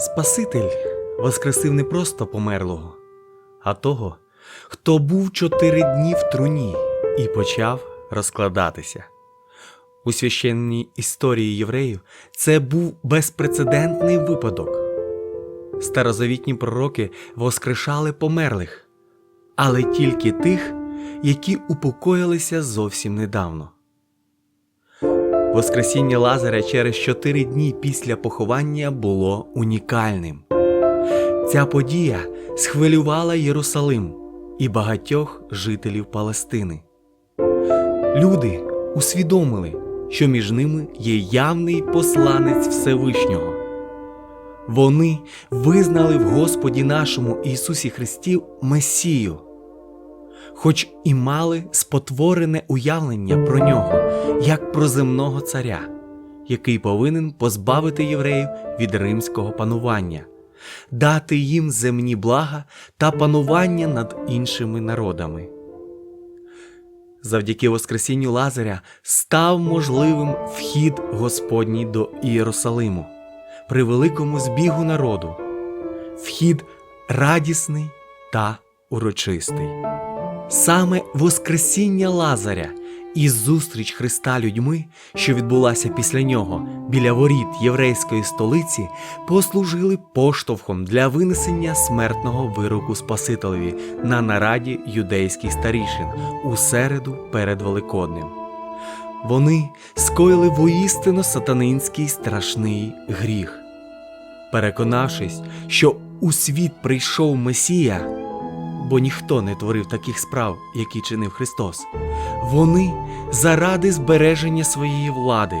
Спаситель воскресив не просто померлого, а того, хто був чотири дні в труні і почав розкладатися. У священній історії євреїв це був безпрецедентний випадок. Старозавітні пророки воскрешали померлих, але тільки тих, які упокоїлися зовсім недавно. Воскресіння Лазаря через чотири дні після поховання було унікальним. Ця подія схвилювала Єрусалим і багатьох жителів Палестини. Люди усвідомили, що між ними є явний посланець Всевишнього. Вони визнали в Господі нашому Ісусі Христі Месію, хоч і мали спотворене уявлення про нього як про земного царя, який повинен позбавити євреїв від римського панування, дати їм земні блага та панування над іншими народами. Завдяки Воскресінню Лазаря став можливим вхід Господній до Ієрусалиму при великому збігу народу, вхід радісний та урочистий. Саме Воскресіння Лазаря і зустріч Христа людьми, що відбулася після нього біля воріт єврейської столиці, послужили поштовхом для винесення смертного вироку Спасителеві на нараді юдейських старішин у середу перед Великоднем. Вони скоїли воістину сатанинський страшний гріх. Переконавшись, що у світ прийшов Месія, бо ніхто не творив таких справ, які чинив Христос, вони заради збереження своєї влади,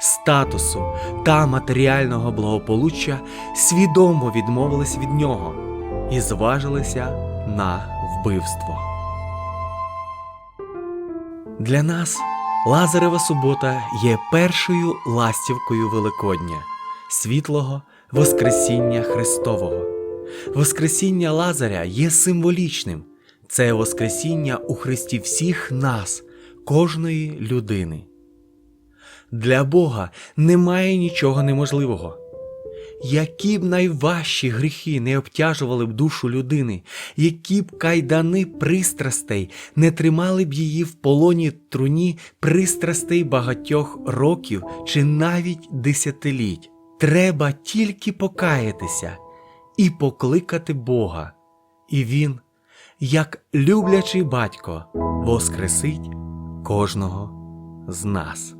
статусу та матеріального благополуччя свідомо відмовились від нього і зважилися на вбивство. Для нас Лазарева субота є першою ластівкою Великодня, світлого Воскресіння Христового. Воскресіння Лазаря є символічним. Це Воскресіння у Христі всіх нас, кожної людини. Для Бога немає нічого неможливого. Які б найважчі гріхи не обтяжували б душу людини, які б кайдани пристрастей не тримали б її в полоні труні пристрастей багатьох років чи навіть десятиліть, треба тільки покаятися і покликати Бога, і Він, як люблячий батько, воскресить кожного з нас.